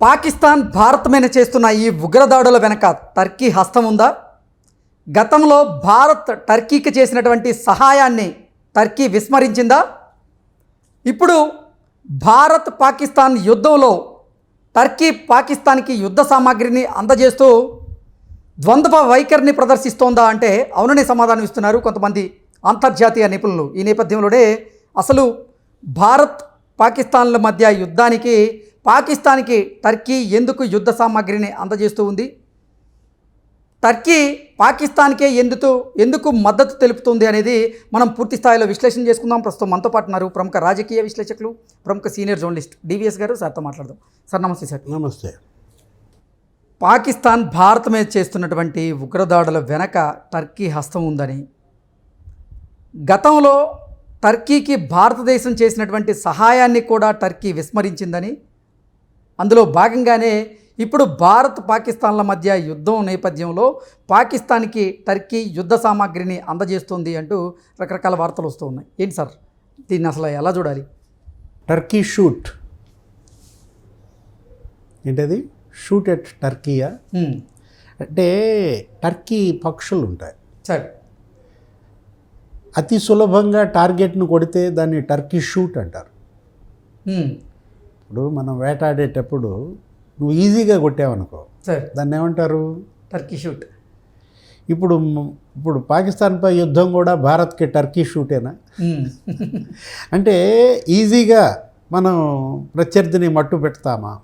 పాకిస్తాన్ భారత్ మీద చేస్తున్న ఈ ఉగ్రదాడుల వెనక టర్కీ హస్తం ఉందా? గతంలో భారత్ టర్కీకి చేసినటువంటి సహాయాన్ని టర్కీ విస్మరించిందా? ఇప్పుడు భారత్ పాకిస్తాన్ యుద్ధంలో టర్కీ పాకిస్తాన్కి యుద్ధ సామాగ్రిని అందజేస్తూ ద్వంద్వ వైఖరిని ప్రదర్శిస్తోందా అంటే అవుననే సమాధానం ఇస్తున్నారు కొంతమంది అంతర్జాతీయ నిపుణులు. ఈ నేపథ్యంలోనే అసలు భారత్ పాకిస్తాన్ల మధ్య యుద్ధానికి పాకిస్తాన్కి టర్కీ ఎందుకు యుద్ధ సామాగ్రిని అందజేస్తూ ఉంది? టర్కీ పాకిస్తాన్కే ఎందుకు ఎందుకు మద్దతు తెలుపుతుంది అనేది మనం పూర్తి స్థాయిలో విశ్లేషణ చేసుకుందాం. ప్రస్తుతం మనతో పాటు ఉన్నారు ప్రముఖ రాజకీయ విశ్లేషకులు ప్రముఖ సీనియర్ జర్నలిస్ట్ డివిఎస్ గారు. సార్తో మాట్లాడదాం. సార్ నమస్తే సార్. నమస్తే. పాకిస్తాన్ భారత్ మీద చేస్తున్నటువంటి ఉగ్రదాడుల వెనక టర్కీ హస్తం ఉందని గతంలో టర్కీకి భారతదేశం చేసినటువంటి సహాయాన్ని కూడా టర్కీ విస్మరించిందని అందులో భాగంగానే ఇప్పుడు భారత్ పాకిస్తాన్ల మధ్య యుద్ధం నేపథ్యంలో పాకిస్తాన్కి టర్కీ యుద్ధ సామాగ్రిని అందజేస్తుంది అంటూ రకరకాల వార్తలు వస్తూ ఉన్నాయి. ఏంటి సార్? దీన్ని అసలు ఎలా చూడాలి? Turkey shoot. ఏంటది? Shoot at Turkiye. అంటే టర్కీ పక్షులు ఉంటాయి. సార్. అతి సులభంగా టార్గెట్ను కొడితే దాన్ని టర్కీ షూట్ అంటారు. ఇప్పుడు మనం వేటాడేటప్పుడు నువ్వు ఈజీగా కొట్టావనుకో. సార్. దాన్ని ఏమంటారు? టర్కీ షూట్ ఇప్పుడు ఇప్పుడు పాకిస్తాన్పై యుద్ధం కూడా భారత్కి టర్కీ షూటేనా. అంటే ఈజీగా మనం ప్రత్యర్థిని మట్టు పెడతామా.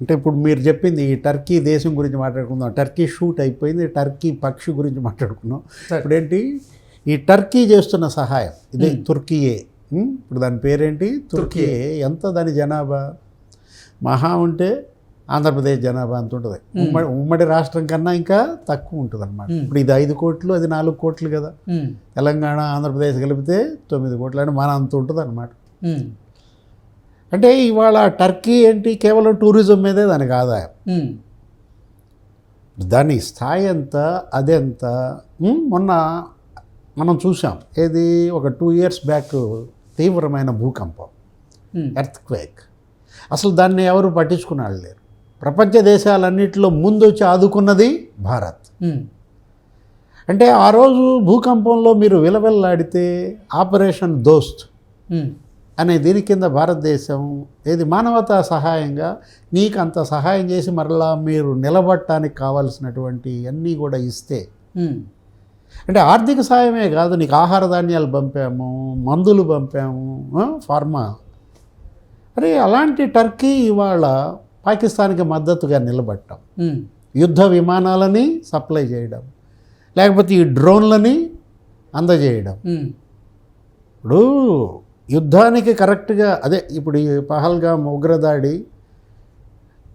అంటే ఇప్పుడు మీరు చెప్పింది ఈ టర్కీ దేశం గురించి మాట్లాడుకుందాం. టర్కీ షూట్ అయిపోయింది. టర్కీ పక్షి గురించి మాట్లాడుకున్నాం. ఇప్పుడేంటి? ఈ టర్కీ చేస్తున్న సహాయం ఇదే తుర్కీయే? ఇప్పుడు దాని పేరేంటి? తుర్కీయే ఎంత దాని జనాభా? మహా ఉంటే ఆంధ్రప్రదేశ్ జనాభా అంత ఉంటుంది? ఉమ్మడి ఉమ్మడి రాష్ట్రం కన్నా ఇంకా తక్కువ ఉంటుంది అనమాట. ఇప్పుడు ఇది ఐదు కోట్లు అది నాలుగు కోట్లు కదా. తెలంగాణ ఆంధ్రప్రదేశ్ కలిపితే తొమ్మిది కోట్లు అంటే మన అంత ఉంటుంది అనమాట. అంటే ఇవాళ టర్కీ ఏంటి? కేవలం టూరిజం మీదే దానికి ఆదాయం. దాని స్థాయి ఎంత అదెంత మొన్న మనం చూసాం ఏది? ఒక టూ ఇయర్స్ బ్యాక్ తీవ్రమైన భూకంపం. ఎర్త్ క్వేక్ అసలు దాన్ని ఎవరు పట్టించుకున్నాళ్ళు లేరు ప్రపంచ దేశాలన్నింటిలో ముందు వచ్చి ఆదుకున్నది భారత్ హ్మ్. అంటే ఆ రోజు భూకంపంలో మీరు విలవిల్లాడితే ఆపరేషన్ దోస్త్ హ్మ్. అనే దీని కింద భారతదేశం ఏది మానవతా సహాయంగా నీకు అంత సహాయం చేసి మరలా మీరు నిలబడటానికి కావాల్సినటువంటి అన్నీ కూడా ఇస్తే. అంటే ఆర్థిక సాయమే కాదు నీకు ఆహార ధాన్యాలు పంపాము మందులు పంపాము ఫార్మా అరే అలాంటి టర్కీ ఇవాళ పాకిస్తాన్కి మద్దతుగా నిలబడటం హ్మ్. యుద్ధ విమానాలని సప్లై చేయడం లేకపోతే ఈ డ్రోన్లని అందజేయడం. ఇప్పుడు యుద్ధానికి కరెక్ట్గా అదే ఇప్పుడు ఈ పహల్గామ్ ఉగ్రదాడి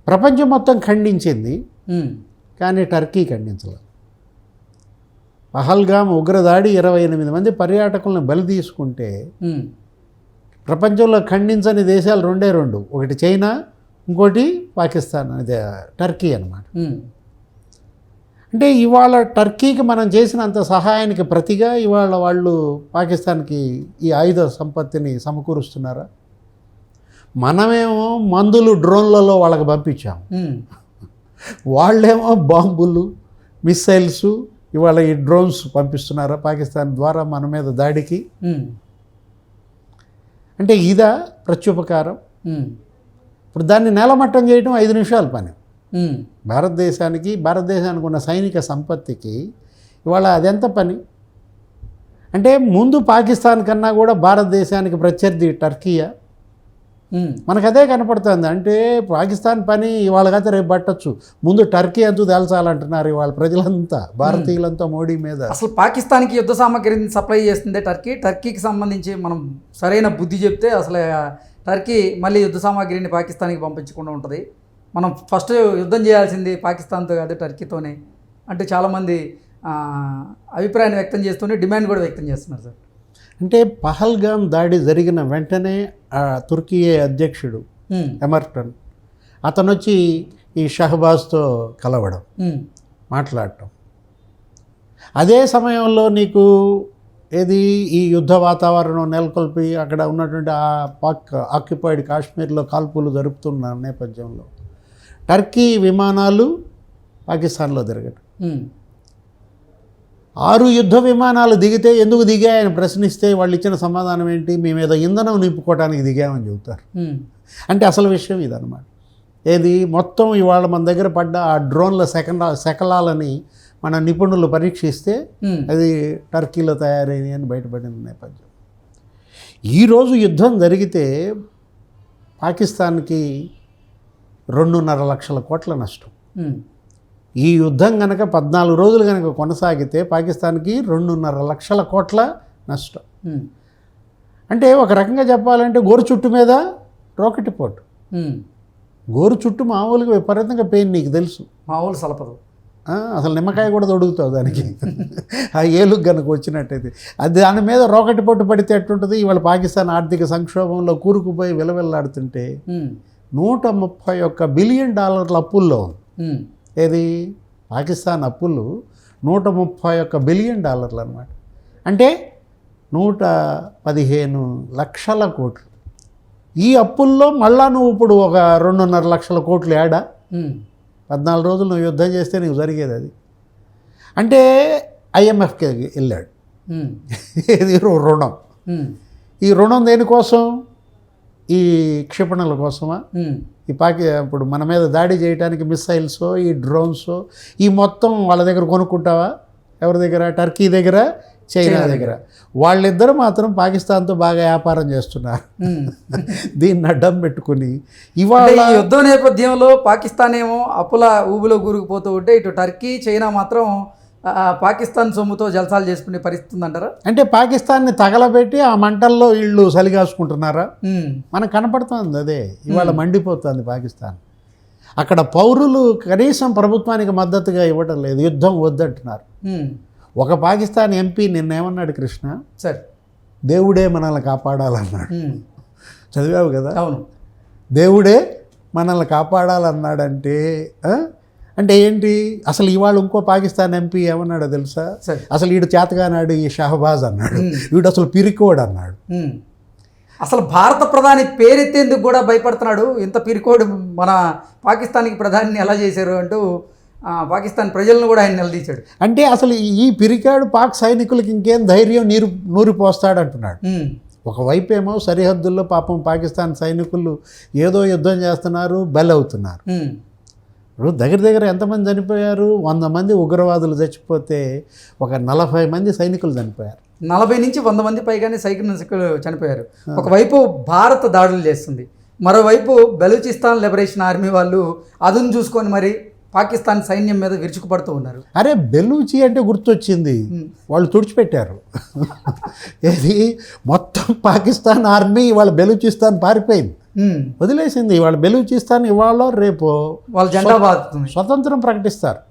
ప్రపంచం మొత్తం ఖండించింది. కానీ టర్కీ ఖండించలేదు పహల్గామ్ ఉగ్రదాడి ఇరవై ఎనిమిది మంది పర్యాటకులను బలి తీసుకుంటే. ప్రపంచంలో ఖండించని దేశాలు రెండే రెండు ఒకటి చైనా ఇంకోటి పాకిస్తాన్ అదే టర్కీ అన్నమాట హ్మ్. అంటే ఇవాళ టర్కీకి మనం చేసినంత సహాయానికి ప్రతిగా ఇవాళ వాళ్ళు పాకిస్తాన్కి ఈ ఆయుధ సంపత్తిని సమకూరుస్తున్నారా మనమేమో మందులు డ్రోన్లలో వాళ్ళకి పంపించాం. వాళ్ళేమో బాంబులు మిస్సైల్స్ ఇవాళ ఈ డ్రోన్స్ పంపిస్తున్నారా పాకిస్తాన్ ద్వారా మన మీద దాడికి. అంటే ఇదా ప్రత్యుపకారం. ఇప్పుడు దాన్ని నేలమట్టం చేయడం ఐదు నిమిషాల పని. భారతదేశానికి భారతదేశానికి ఉన్న సైనిక సంపత్తికి ఇవాళ అదెంత పని అంటే ముందు పాకిస్తాన్ కన్నా కూడా భారతదేశానికి ప్రత్యర్థి టర్కీయా. మనకు అదే కనపడుతుంది. అంటే పాకిస్తాన్ పని కదా రేపు పట్టచ్చు. ముందు టర్కీ అంతు తేల్చాలంటున్నారు ఇవాళ ప్రజలంతా భారతీయులంతా మోడీ మీద. అసలు పాకిస్తాన్కి యుద్ధ సామాగ్రిని సప్లై చేస్తుంది టర్కీ? టర్కీకి సంబంధించి మనం సరైన బుద్ధి చెప్తే అసలు టర్కీ మళ్ళీ యుద్ధ సామాగ్రిని పాకిస్తాన్కి పంపించకుండా ఉంటుంది. మనం ఫస్ట్ యుద్ధం చేయాల్సింది పాకిస్తాన్తో కాదు టర్కీతోనే. అంటే చాలామంది అభిప్రాయాన్ని వ్యక్తం చేస్తూనే డిమాండ్ కూడా వ్యక్తం చేస్తున్నారు సార్. అంటే పహల్గామ్ దాడి జరిగిన వెంటనే ఆ తుర్కీ అధ్యక్షుడు. ఎమర్టన్ అతను వచ్చి ఈ షహబాజ్తో కలవడం. మాట్లాడటం అదే సమయంలో నీకు ఏది ఈ యుద్ధ వాతావరణం నెలకొల్పి అక్కడ ఉన్నటువంటి ఆ పాక్ ఆక్యుపైడ్ కాశ్మీర్లో కాల్పులు జరుపుతున్న నేపథ్యంలో టర్కీ విమానాలు పాకిస్తాన్లో తిరగటం ఆరు యుద్ధ విమానాలు దిగితే ఎందుకు దిగాయని ప్రశ్నిస్తే వాళ్ళు ఇచ్చిన సమాధానం ఏంటి? మేము ఏదో ఇంధనం నింపుకోవడానికి దిగామని చెబుతారు. అంటే అసలు విషయం ఇదన్నమాట. ఏది? మొత్తం ఇవాళ మన దగ్గర పడ్డ ఆ డ్రోన్ల సెకండ్ శకలాలని మన నిపుణులు పరీక్షిస్తే అది టర్కీలో తయారైనవి అని బయటపడిన నేపథ్యం. ఈరోజు యుద్ధం జరిగితే పాకిస్తాన్కి రెండున్నర లక్షల కోట్ల నష్టం. ఈ యుద్ధం కనుక పద్నాలుగు రోజులు కనుక కొనసాగితే పాకిస్తాన్కి రెండున్నర లక్షల కోట్ల నష్టం. అంటే ఒక రకంగా చెప్పాలంటే గోరు చుట్టు మీద రోకెట్ పోటు. గోరు చుట్టు మామూలుగా విపరీతంగా పెయిన్ నీకు తెలుసు. మామూలు సలపదు. అసలు నిమ్మకాయ కూడా తొడుగుతావు దానికి. ఆ ఏలుగు కనుక వచ్చినట్టయితే. అది దాని మీద రోకెట్ పొట్టు పడితే ఎట్టుంటుంది? ఇవాళ పాకిస్తాన్ ఆర్థిక సంక్షోభంలో కూరుకుపోయి విలవిల్లాడుతుంటే నూట ముప్పై ఒక్క బిలియన్ డాలర్ల అప్పుల్లో ఉంది ఏది? పాకిస్తాన్ అప్పులు నూట ముప్పై ఒక్క బిలియన్ డాలర్లు అనమాట అంటే నూట పదిహేను లక్షల కోట్లు. ఈ అప్పుల్లో మళ్ళా నువ్వు ఇప్పుడు ఒక రెండున్నర లక్షల కోట్లు ఏడా పద్నాలుగు రోజులు నువ్వు యుద్ధం చేస్తే నీకు జరిగేది అది. అంటే ఐఎంఎఫ్కి వెళ్ళాడు. ఇది రుణం. ఈ రుణం దేనికోసం? ఈ క్షిపణుల కోసమా? ఈ పాకి ఇప్పుడు మన మీద దాడి చేయడానికి మిస్సైల్స్ ఈ డ్రోన్స్ ఈ మొత్తం వాళ్ళ దగ్గర కొనుక్కుంటావా? ఎవరి దగ్గర? టర్కీ దగ్గర? చైనా దగ్గర. వాళ్ళిద్దరు మాత్రం పాకిస్తాన్తో బాగా వ్యాపారం చేస్తున్నారు. దీన్ని అడ్డం పెట్టుకుని ఇవాళ యుద్ధ నేపథ్యంలో పాకిస్తాన్ ఏమో అప్పుల ఊబిలో కూరుకుపోతూ ఉంటే ఇటు టర్కీ చైనా మాత్రం పాకిస్తాన్ సొమ్ముతో జలసాలు చేసుకునే పరిస్థితి ఉందంటారా? అంటే పాకిస్తాన్ని తగలబెట్టి ఆ మంటల్లో వీళ్ళు సలిగాసుకుంటున్నారా? మనకు కనపడుతుంది అదే. ఇవాళ మండిపోతుంది పాకిస్తాన్. అక్కడ పౌరులు కనీసం ప్రభుత్వానికి మద్దతుగా ఇవ్వడం లేదు. యుద్ధం వద్దంటున్నారు. ఒక పాకిస్తాన్ ఎంపీ నిన్నేమన్నాడు కృష్ణ? సరే. దేవుడే మనల్ని కాపాడాలన్నాడు. చదివావు కదా? అవును. దేవుడే మనల్ని కాపాడాలన్నాడంటే? అంటే ఏంటి? అసలు ఇవాళ ఇంకో పాకిస్తాన్ ఎంపీ ఏమన్నాడో తెలుసా? అసలు వీడు చేతగానాడు ఈ షహబాజ్ అన్నాడు. వీడు అసలు పిరికోడు అన్నాడు. అసలు భారత ప్రధాని పేరెత్తేందుకు కూడా భయపడుతున్నాడు? ఇంత పిరికోడు మన పాకిస్తాన్కి ప్రధానిని ఎలా చేశారు అంటూ పాకిస్తాన్ ప్రజలను కూడా ఆయన నిలదీశాడు. అంటే అసలు ఈ పిరికాడు పాక్ సైనికులకి ఇంకేం ధైర్యం నీరు నూరిపోస్తాడు అంటున్నాడు ఉమ్, ఒకవైపు ఏమో సరిహద్దుల్లో పాపం పాకిస్తాన్ సైనికులు ఏదో యుద్ధం చేస్తున్నారు బలవుతున్నారు ఇప్పుడు దగ్గర దగ్గర ఎంతమంది చనిపోయారు? వంద మంది ఉగ్రవాదులు చచ్చిపోతే ఒక నలభై మంది సైనికులు చనిపోయారు. నలభై నుంచి వంద మంది పైగానే సైకిల్ నిరసకులు చనిపోయారు. ఒకవైపు భారత్ దాడులు చేస్తుంది. మరోవైపు బలూచిస్తాన్ లిబరేషన్ ఆర్మీ వాళ్ళు అదును చూసుకొని మరి పాకిస్తాన్ సైన్యం మీద విరుచుకుపడుతూ ఉన్నారు. అరే బెలూచి అంటే గుర్తొచ్చింది. వాళ్ళు తుడిచిపెట్టారు. ఏది? మొత్తం పాకిస్తాన్ ఆర్మీ వాళ్ళ బెలూచిస్తాన్ పారిపోయింది. వదిలేసింది. వాళ్ళ బెలూచిస్తాన్ ఇవాళ రేపు వాళ్ళ జెండా బాదుతుంది. స్వతంత్రం ప్రకటిస్తారు.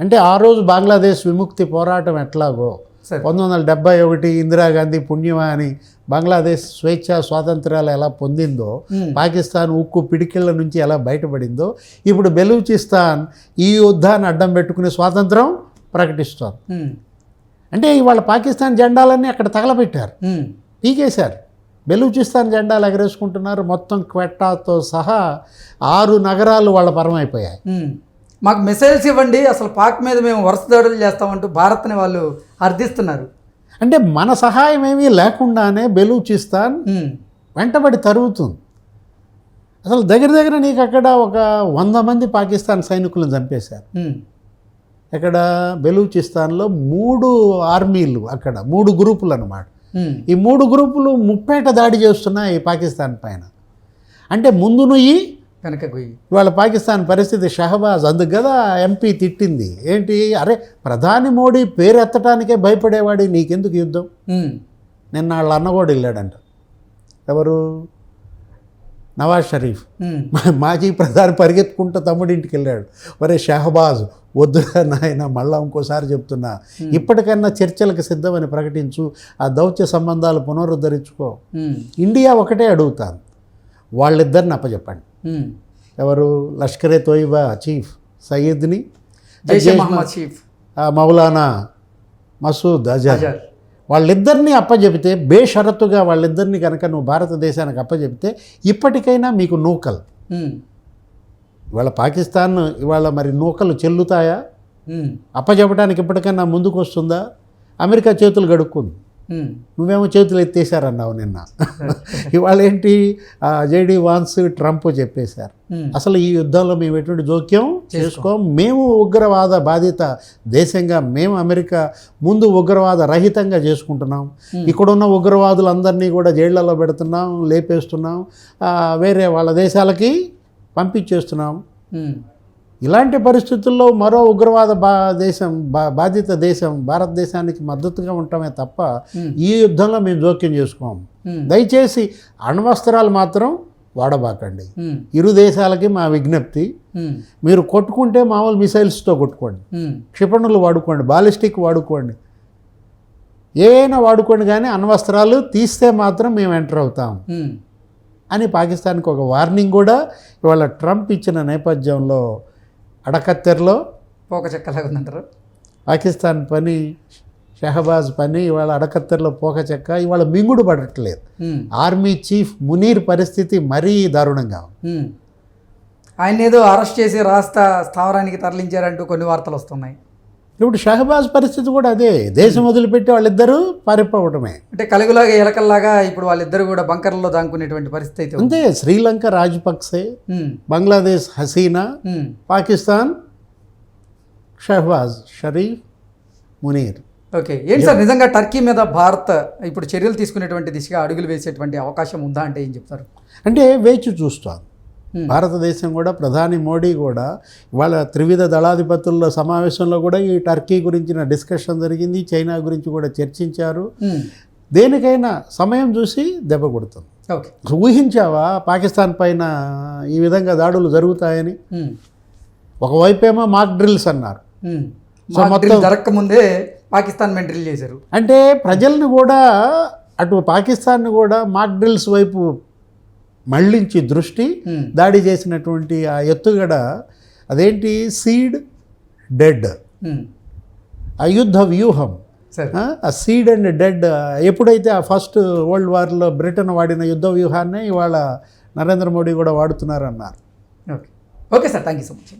అంటే ఆ రోజు బంగ్లాదేశ్ విముక్తి పోరాటం ఎట్లాగో? పంతొమ్మిది వందల డెబ్బై ఒకటి ఇందిరాగాంధీ పుణ్యమా అని బంగ్లాదేశ్ స్వేచ్ఛ స్వాతంత్రాలు ఎలా పొందిందో పాకిస్తాన్ ఉక్కు పిడికిళ్ళ నుంచి ఎలా బయటపడిందో ఇప్పుడు బెలూచిస్తాన్ ఈ యుద్ధాన్ని అడ్డం పెట్టుకుని స్వాతంత్రం ప్రకటిస్తోంది. ఉమ్, అంటే ఇవాళ పాకిస్తాన్ జెండాలన్నీ అక్కడ తగలబెట్టారు. పీకేశారు. బెలూచిస్తాన్ జెండాలు ఎగరేసుకుంటున్నారు. మొత్తం క్వెట్టాతో సహా ఆరు నగరాలు వాళ్ళ పరమైపోయాయి. మాకు మిసైల్స్ ఇవ్వండి అసలు పాక్ మీద మేము వరుస దాడులు చేస్తామంటూ భారత్ని వాళ్ళు అర్థిస్తున్నారు. అంటే మన సహాయం ఏమీ లేకుండానే బెలూచిస్తాన్ వెంటబడి తరుగుతుంది. అసలు దగ్గర దగ్గర నీకు అక్కడ ఒక వంద మంది పాకిస్తాన్ సైనికులను చంపేశారు. ఇక్కడ బెలూచిస్తాన్లో మూడు ఆర్మీలు అక్కడ మూడు గ్రూపులు అన్నమాట. ఉమ్, ఈ మూడు గ్రూపులు ముప్పేట దాడి చేస్తున్నాయి పాకిస్తాన్ పైన. అంటే ముందు నుయ్యి గొయ్యి. ఇవాళ పాకిస్తాన్ పరిస్థితి షహబాజ్ అందుకు కదా ఎంపీ తిట్టింది. ఏంటి? అరే ప్రధాని మోడీ పేరు ఎత్తడానికే భయపడేవాడి నీకెందుకు యుద్ధం? నిన్న వాళ్ళ అన్న కూడా వెళ్ళాడంట. ఎవరు? నవాజ్ షరీఫ్. మాజీ ప్రధాని పరిగెత్తుకుంటూ తమ్ముడింటికి వెళ్ళాడు ఒరే షహబాజ్ వద్దురా నాయన మళ్ళా ఇంకోసారి చెప్తున్నా. ఇప్పటికన్నా చర్చలకు సిద్ధమని ప్రకటించు ఆ దౌత్య సంబంధాలు పునరుద్ధరించుకో. ఇండియా ఒకటే అడుగుతాను వాళ్ళిద్దరిని అప్పచెప్పండి. ఎవరు? లష్కరే తోయిబా చీఫ్ ఆ మౌలానా మసూద్ అజర్. వాళ్ళిద్దరిని అప్పచెబితే బేషరతుగా వాళ్ళిద్దరిని కనుక నువ్వు భారతదేశానికి అప్పచెబితే ఇప్పటికైనా మీకు నూకల్. ఇవాళ పాకిస్తాన్ ఇవాళ మరి నూకలు చెల్లుతాయా? ఉమ్, అప్పచెప్పడానికి ఇప్పటికన్నా ముందుకు వస్తుందా అమెరికా చేతులు గడుక్కుంది. నువ్వేమో చేతులు ఎత్తేసారన్నావు నిన్న. ఇవాళ ఏంటి జేడీ వాన్స్ ట్రంప్ చెప్పేశారు. అసలు ఈ యుద్ధంలో మేము ఎటువంటి జోక్యం చేసుకోం. మేము ఉగ్రవాద బాధిత దేశంగా మేము అమెరికా ముందు ఉగ్రవాద రహితంగా చేసుకుంటున్నాం. ఇక్కడున్న ఉగ్రవాదులందరినీ కూడా జైళ్ళలో పెడుతున్నాం లేపేస్తున్నాం వేరే వాళ్ళ దేశాలకి పంపించేస్తున్నాం. ఇలాంటి పరిస్థితుల్లో మరో ఉగ్రవాద బా దేశం బా బాధిత దేశం భారతదేశానికి మద్దతుగా ఉంటామే తప్ప. ఈ యుద్ధంలో మేము జోక్యం చేసుకోము. దయచేసి అణ్వస్త్రాలు మాత్రం వాడబాకండి. ఇరు దేశాలకి మా విజ్ఞప్తి. మీరు కొట్టుకుంటే మామూలు మిసైల్స్తో కొట్టుకోండి. క్షిపణులు వాడుకోండి బాలిస్టిక్ వాడుకోండి. ఏవైనా వాడుకోండి కానీ అణ్వస్త్రాలు తీస్తే మాత్రం మేము ఎంటర్ అవుతాం. అని పాకిస్తాన్కి ఒక వార్నింగ్ కూడా ఇవాళ ట్రంప్ ఇచ్చిన నేపథ్యంలో అడకత్తెరలో పోక చెక్కలాగా ఉందంటారు పాకిస్తాన్ పని షహబాజ్ పని ఇవాళ అడకత్తెరలో పోక చెక్క ఇవాళ మింగుడు పడట్లేదు. ఆర్మీ చీఫ్ మునీర్ పరిస్థితి మరీ దారుణంగా. ఆయన ఏదో అరెస్ట్ చేసి రాస్తా స్థావరానికి తరలించారంటూ కొన్ని వార్తలు వస్తున్నాయి ఇప్పుడు షహబాజ్ పరిస్థితి కూడా అదే. దేశం వదిలిపెట్టి వాళ్ళిద్దరూ పారిపోవటమే అంటే కలుగులాగా ఎలకల్లాగా ఇప్పుడు వాళ్ళిద్దరు కూడా బంకర్లో దాక్కునేటువంటి పరిస్థితి అయితే ఉంది. అంతే Sri Lanka Rajapaksa um, Bangladesh Hasina um, Pakistan Shehbaz Sharif Munir. Okay. ఏంటి సార్ నిజంగా టర్కీ మీద భారత్ ఇప్పుడు చర్యలు తీసుకునేటువంటి దిశగా అడుగులు వేసేటువంటి అవకాశం ఉందా అంటే ఏం చెప్తారు? అంటే వేచి చూస్తాం. Hmm. భారతదేశం కూడా ప్రధాని మోడీ కూడా ఇవాళ త్రివిధ దళాధిపతుల సమావేశంలో కూడా ఈ టర్కీ గురించిన డిస్కషన్ జరిగింది చైనా గురించి కూడా చర్చించారు. దేనికైనా సమయం చూసి దెబ్బ కొడుతుంది. ఓకే. ఊహించావా పాకిస్తాన్ పైన ఈ విధంగా దాడులు జరుగుతాయని? ఒకవైపేమో మాక్ డ్రిల్స్ అన్నారు. సో మొత్తం- జరగకముందే పాకిస్తాన్ డ్రిల్ చేశారు. అంటే ప్రజల్ని కూడా అటు పాకిస్తాన్ కూడా మాక్ డ్రిల్స్ వైపు మళ్ళించి దృష్టి దాడి చేసినటువంటి ఆ ఎత్తుగడ అదేంటి? Seed dead. ఉమ్, ఆ యుద్ధ వ్యూహం. ఆ సీడ్ అండ్ డెడ్ ఎప్పుడైతే ఆ ఫస్ట్ వరల్డ్ వార్లో బ్రిటన్ వాడిన యుద్ధ వ్యూహాన్ని ఇవాళ నరేంద్ర మోడీ కూడా వాడుతున్నారన్నారు. Okay. Okay sir. Thank you so much.